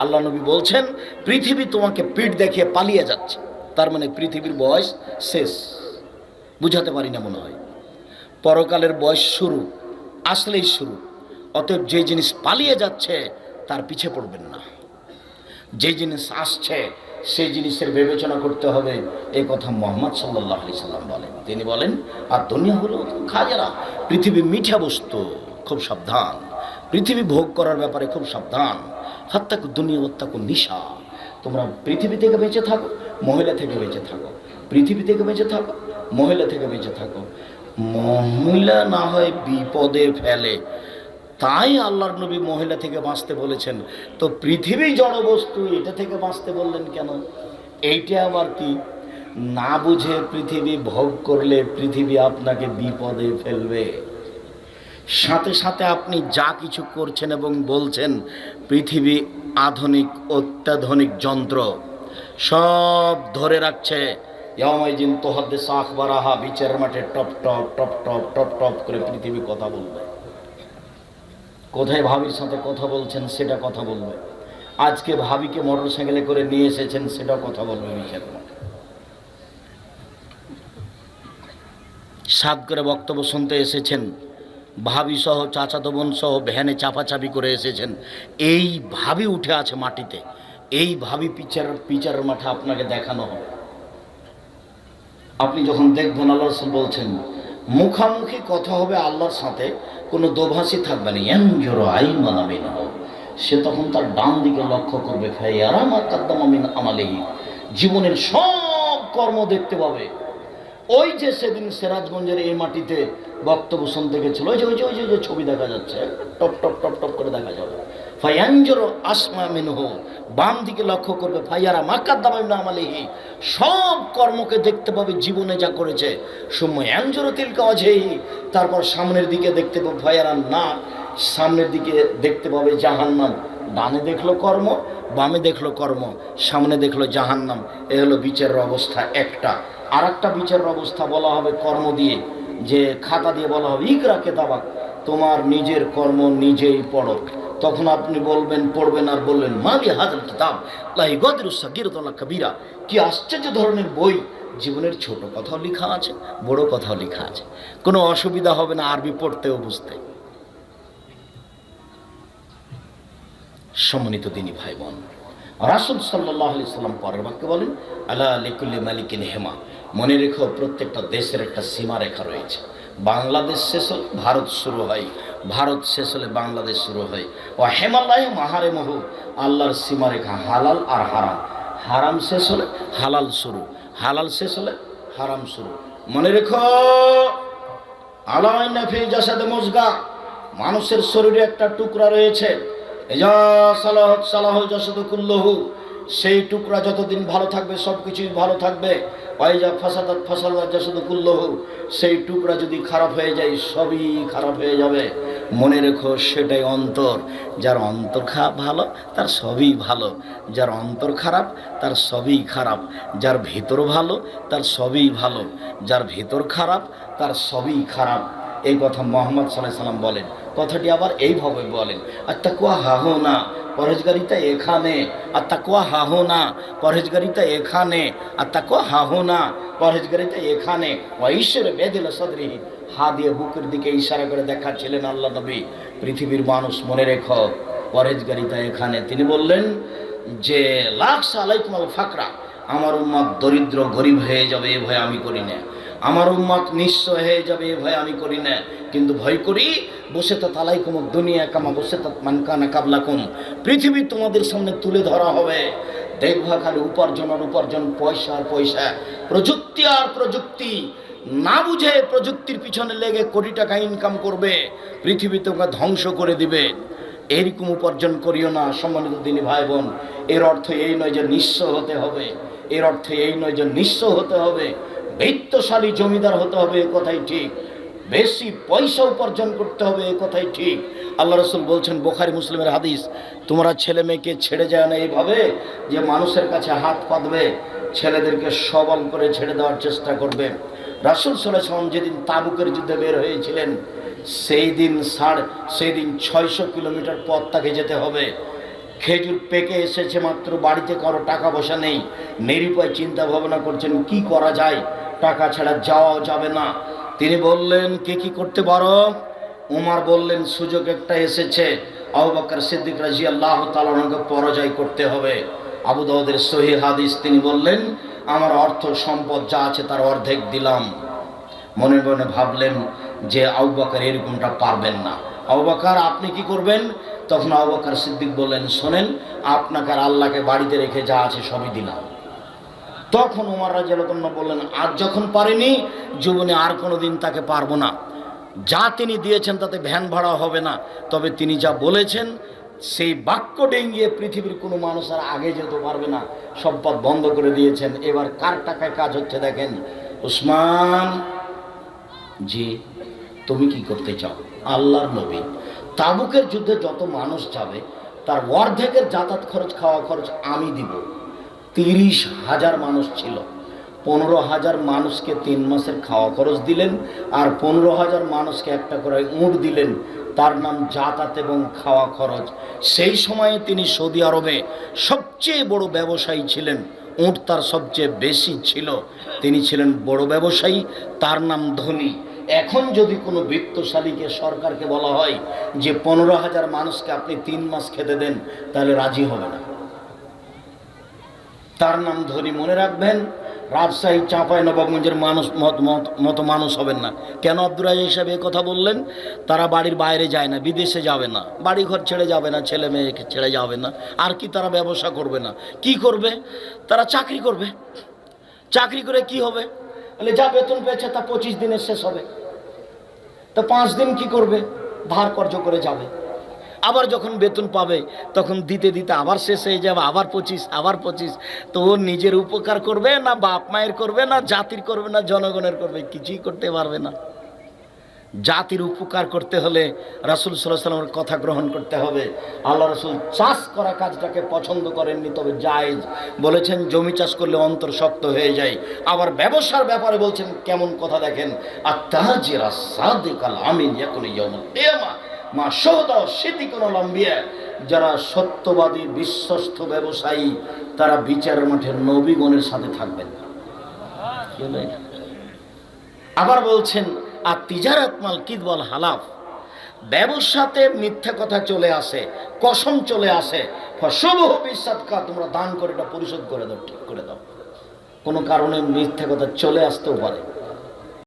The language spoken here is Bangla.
আল্লাহ নবী বলছেন, পৃথিবী তোমাকে পিঠ দেখিয়ে পালিয়ে যাচ্ছে। তার মানে পৃথিবীর বয়স শেষ। বুঝাতে পারি না মনে হয়। পরকালের বয়স শুরু, আসলেই শুরু। অতএব যে জিনিস পালিয়ে যাচ্ছে, তার পিছে পড়বেন না। যে জিনিস আসছে, সেই জিনিসের বিবেচনা করতে হবে। এই কথা মোহাম্মদ সাল্লাহ আলি সাল্লাম বলেন। তিনি বলেন, আর দুনিয়া হলো খাজারা পৃথিবী মিঠা বস্তু, খুব সাবধান। পৃথিবী ভোগ করার ব্যাপারে খুব সাবধান। হত্যাকু দুনিয়া হত্যাকু নিশা। তোমরা পৃথিবী থেকে বেঁচে থাকো, মহিলা থেকে বেঁচে থাকো। পৃথিবী থেকে বেঁচে থাকো, মহিলা থেকে বেঁচে থাকো। মহিলা না হয় বিপদে ফেলে। তাই আল্লাহর নবী মহিলা থেকে বাঁচতে বলেছেন। তো পৃথিবী জড়বস্তু এটা থেকে বাঁচতে বললেন কেন? এইটা আবার কি? না বুঝে পৃথিবী ভোগ করলে পৃথিবী আপনাকে বিপদে ফেলবে। সাথে সাথে আপনি যা কিছু করছেন এবং বলছেন, পৃথিবী আধুনিক, অত্যাধুনিক যন্ত্র সব ধরে রাখছে। ইয়ামাইজিন তোহাদ্দে শাখ বারাহা বিচার মাঠে টপ টপ টপ টপ টপ টপ করে পৃথিবী কথা বলবে। কোথায় ভাবির সাথে কথা বলছেন সেটা কথা বলবে। আজকে ভাবিকে মোটর সাইকেলে করে নিয়ে এসেছেন সেটা কথা বলবে বিচার সাত করে বক্তব্য শুনতে এসেছেন। ভাবি সহ চাচাতো বোন সহ ভ্যানে চাপাচাপি করে এসেছেন। এই ভাবি উঠে আছে মাটিতে। এই ভাবি পিচার পিচারের মাঠে আপনাকে দেখানো হবে। আপনি যখন দেখবেন আল্লাহ রসুল বলছেন, মুখামুখি কথা হবে আল্লাহর সাথে, কোনো দোভাষী থাকবে না। এনজোর আই মানাবে না সে তখন তার ডান দিকে লক্ষ্য করবে ফেয়ারামা কাদ্দামামিন আমালেহি। জীবনের সব কর্ম দেখতে পাবে। ওই যে সেদিন সিরাজগঞ্জের এই মাটিতে বক্তব্য শুনতে গেছিল, ওই যে ওই যে ওই যে ছবি দেখা যাচ্ছে, টপ টপ টপ টপ করে দেখা যাবে। ফায়াঞ্জর আসমা মিনহ, বাম দিকে লক্ষ্য করবে, ফাইয়ারা মাকার মাকাদ্দামাইম আমালিহি, সব কর্মকে দেখতে পাবে, জীবনে যা করেছে। সময় অ্যাঞ্জর তিলকা অঝেই তারপর সামনের দিকে দেখতে পাবে ফায়ারা না, সামনের দিকে দেখতে পাবে জাহান্নাম। ডানে দেখল কর্ম, বামে দেখল কর্ম, সামনে দেখল জাহান্নাম। এ হলো বিচারের অবস্থা একটা। আর একটা বিচারের অবস্থা বলা হবে কর্ম দিয়ে, যে খাতা দিয়ে বলা হবে, ইকরা কেতাবাক, তোমার নিজের কর্ম নিজেই পড়ো। তখন আপনি বলবেন, পড়বেন আর বললেন মালি হাজার কিতাব লাই গদরুসা কবিরা। কি আশ্চর্য ধরনের বই! জীবনের ছোট কথাও লেখা আছে, বড় কথাও লেখা আছে। কোনো অসুবিধা হবে না আরবি পড়তেও বুঝতে। সম্মানিত দিনী ভাই বোন রাসুল সাল্লাহ আলি সাল্লাম পরের বাক্যে বলেন আল্লাহ লিকুল্লি মালিকিন হেমা। মনে রেখো, প্রত্যেকটা দেশের একটা সীমারেখা রয়েছে। বাংলাদেশ শেষ হলে ভারত শুরু হয়। ভারত শেষ হলে বাংলাদেশ শুরু হয়। ও হেমালয় মাহারে মহু আল্লাহর সীমারেখা হালাল আর হারাম। হারাম শেষ হলে হালাল শুরু। হালাল শেষ হলে হারাম শুরু। মনে রেখো আলামাইনা ফি মানুষের শরীরে একটা টুকরা রয়েছে। এজা সালাহ সালাহ জাসাদ কুল্লহু সেই টুকরা যতদিন ভালো থাকবে, সব কিছুই ভালো থাকবে। ওয়াইজা ফাসাদাত ফাসাদাত কুল্লহু, সেই টুকরা যদি খারাপ হয়ে যায়, সবই খারাপ হয়ে যাবে। মনে রেখো, সেটাই অন্তর। যার অন্তর খারাপ ভালো, তার সবই ভালো। যার অন্তর খারাপ, তার সবই খারাপ। যার ভেতর ভালো, তার সবই ভালো। যার ভেতর খারাপ, তার সবই খারাপ। এই কথা মোহাম্মদ সাল্লাহ সাল্লাম বলেন। কথাটি আবার এইভাবে বলেন আর তাকুয়া হাহো না পরহেজগারিতা এখানে আর তাকুয়া হাহো না পরহেজগারিতা এখানে আর তাকুয়া হাহো না পরহেজগারিতা এখানে। ও বেদিল সদরিহি হা দিয়ে বুকের দিকে ইশারা করে দেখাচ্ছিলেন আল্লাহ নবী। পৃথিবীর মানুষ মনে রেখো, পরহেজগারিতা এখানে। তিনি বললেন যে লাখ আলাইকুম আল ফাকরা, আমার উম্মাদ দরিদ্র গরিব হয়ে যাবে, এ ভয় আমি করি না। আমার উম্মাদ নিঃস্ব হয়ে যাবে এ ভয় আমি করি না। কিন্তু ভয় করি, বসে তা তালাই কুমুক দুনিয়া কামা, বসে তা মানকানা কাবলাকুম পৃথিবী তোমাদের সামনে তুলে ধরা হবে। দেখবা খালি উপার্জন আর উপার্জন, পয়সা আর পয়সা। প্রযুক্তি আর প্রযুক্তি। না বুঝে প্রযুক্তির পিছনে লেগে কোটি টাকা ইনকাম করবে, পৃথিবী তোমরা ধ্বংস করে দিবে। এরকম উপার্জন করিও না, সম্মানিত দিনী ভাই বোন এর অর্থ এই নয় যে নিঃস্ব হতে হবে। এর অর্থ এই নয় যে নিঃস্ব হতে হবে। বৃত্তশালী জমিদার হতে হবে, এ কথাই ঠিক। বেশি পয়সা উপার্জন করতে হবে, এ কথাই ঠিক। আল্লাহ রসুল বলছেন, বোখারি মুসলিমের হাদিস, তোমরা ছেলে মেয়েকে ছেড়ে যায় না এইভাবে যে মানুষের কাছে হাত পাতবে, ছেলেদেরকে সবল করে ছেড়ে দেওয়ার চেষ্টা করবে। রাসুল সাল্লাম যেদিন তাবুকের যুদ্ধে বের হয়েছিলেন, সেই দিন সাড়ে, সেই দিন ছয়শো কিলোমিটার পথ তাকে যেতে হবে। খেজুর পেকে এসেছে মাত্র, বাড়িতে কারও টাকা পয়সা নেই। নিরুপায় চিন্তা ভাবনা করছেন, কি করা যায়? টাকা ছাড়া যাওয়াও যাবে না। তিনি বললেন, কে কি করতে পারো? উমার বললেন, সুযোগ একটা এসেছে। আবু বকর সিদ্দিক রাজি আল্লাহ তালকে পরাজয় করতে হবে। আবু দাউদের সহি হাদিস তিনি বললেন, আমার অর্থ সম্পদ যা আছে তার অর্ধেক দিলাম। মনে মনে ভাবলেন যে আবু বকর এরকমটা পারবেন না। আবু বকর, আপনি কি করবেন? তখন আবু বকর সিদ্দিক বললেন, শোনেন, আপনাকে আর আল্লাহকে বাড়িতে রেখে যা আছে সবই দিলাম। তখন উমার রাজিয়াল্লাহ বললেন, আজ যখন পারিনি জীবনে আর কোনো দিন তাকে পারব না। যা তিনি দিয়েছেন তাতে ভ্যান ভাড়া হবে না। তবে তিনি যা বলেছেন, সেই বাক্য ডেঙ্গিয়ে পৃথিবীর কোনো মানুষ আর আগে যেতে পারবে না। সব পথ বন্ধ করে দিয়েছেন। এবার কার টাকায় কাজ হচ্ছে দেখেন। উসমান, জি, তুমি কি করতে চাও? আল্লাহর নবী। তাবুকের যুদ্ধে যত মানুষ যাবে, তার অর্ধেকের যাতায়াত খরচ, খাওয়া খরচ আমি দিব। তিরিশ হাজার মানুষ ছিল। পনেরো হাজার মানুষকে তিন মাসের খাওয়া খরচ দিলেন আর পনেরো হাজার মানুষকে একটা করে উঁট দিলেন। তার নাম যাতায়াত এবং খাওয়া খরচ। সেই সময়ে তিনি সৌদি আরবে সবচেয়ে বড় ব্যবসায়ী ছিলেন। উঁট তার সবচেয়ে বেশি ছিল। তিনি ছিলেন বড় ব্যবসায়ী, তার নাম ধনী। এখন যদি কোনো বৃত্তশালীকে সরকারকে বলা হয় যে পনেরো হাজার মানুষকে আপনি তিন মাস খেতে দেন, তাহলে রাজি হবে না। তার নাম ধনী মনে রাখবেন। রাজশাহী চাঁপাই নবাবগঞ্জের মানুষ, মত মানুষ হবেন না। কেন আব্দুর রাজা হিসাবে কথা বললেন? তারা বাড়ির বাইরে যায় না, বিদেশে যাবে না। বাড়ি ঘর ছেড়ে যাবে না, ছেলে মেয়েকে ছেড়ে যাবে না। আর কি তারা ব্যবসা করবে না। কি করবে? তারা চাকরি করবে। চাকরি করে কি হবে? বলে, যা বেতন পেয়েছে তা পঁচিশ দিনের শেষ হবে। তো পাঁচ দিন কি করবে? ধার কর্য করে যাবে। আবার যখন বেতন পাবে, তখন দিতে দিতে আবার শেষ হয়ে যাবে, আবার পঁচিশ আবার পঁচিশ। তো ও নিজের উপকার করবে না, বাপ মায়ের করবে না, জাতির করবে না, জনগণের করবে, কিছুই করতে পারবে না। জাতির উপকার করতে হলে রাসুল সাল্লাহ সাল্লামের কথা গ্রহণ করতে হবে। আল্লাহ রসুল চাষ করা কাজটাকে পছন্দ করেননি, তবে জায়েজ। বলেছেন, জমি চাষ করলে অন্তর শক্ত হয়ে যায়। আবার ব্যবসার ব্যাপারে বলছেন, কেমন কথা দেখেন আর তাহাজিরা সাদিকাল আমিন এখন ইয়ামা মা সহদা সিদ্দিকুল লম্বিয়া। যারা সত্যবাদী, বিশ্বস্ত ব্যবসায়ী, তারা বিচারের মাঠে নবীগণের সাথে থাকবেন আবার বলছেন, আর তিজারাত মাল কিদবল হালাফ? ব্যবসাতে মিথ্যা কথা চলে আসে, কসম চলে আসে। শুভ বিশ্বাসকা তোমরা দান করে এটা পরিশোধ করে দাও, ঠিক করে দাও। কোনো কারণে মিথ্যা কথা চলে আসতেও পারে।